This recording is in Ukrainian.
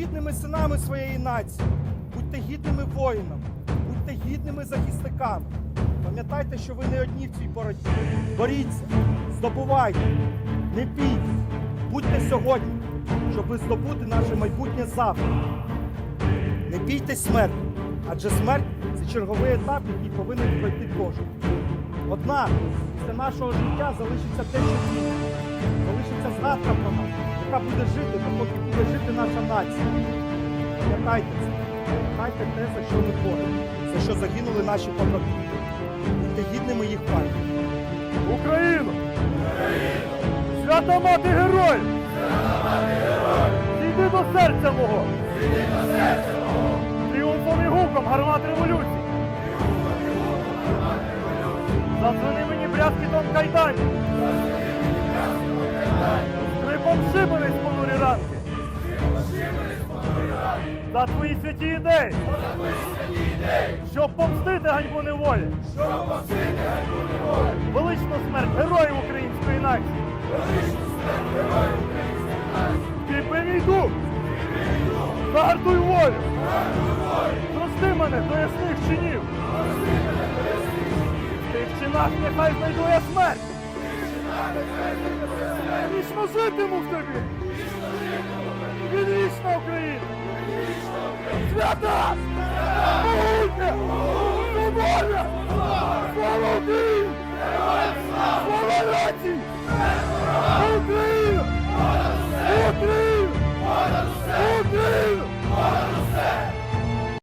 гідними синами своєї нації, будьте гідними воїнами, будьте гідними захисниками. Пам'ятайте, що ви не одні в цій боротьбі. Боріться, здобувайте, не бійте, будьте сьогодні, щоб здобути наше майбутнє завтра. Не бійтесь смерті, адже смерть це черговий етап, який повинен пройти кожен. Однак після нашого життя залишиться те, що залишиться згадка про нас, яка буде жити, допоки буде жити наша нація. Пам'ятайте це, пам'ятайте те, за що ми боремося, за що загинули наші побратими. Будьте гідними їх пам'яті. Україну! Свята мати героїв! Зійди до серця мого! Тріумфом і гуком гармат революції! Задзвони мені брязкітом кайданів! Скрипом шибениць За твої святі ідеї! Щоб помстити ганьбу неволі! Величну смерть героїв української нації! Кріпи мій дух! Загартуй волю! Прости мене до ясних чинів! В тих чинах нехай знайду я смерть! Вічно житиму в тобі! Свята! Могутня! Свобода! Слава Україні! Слава нації!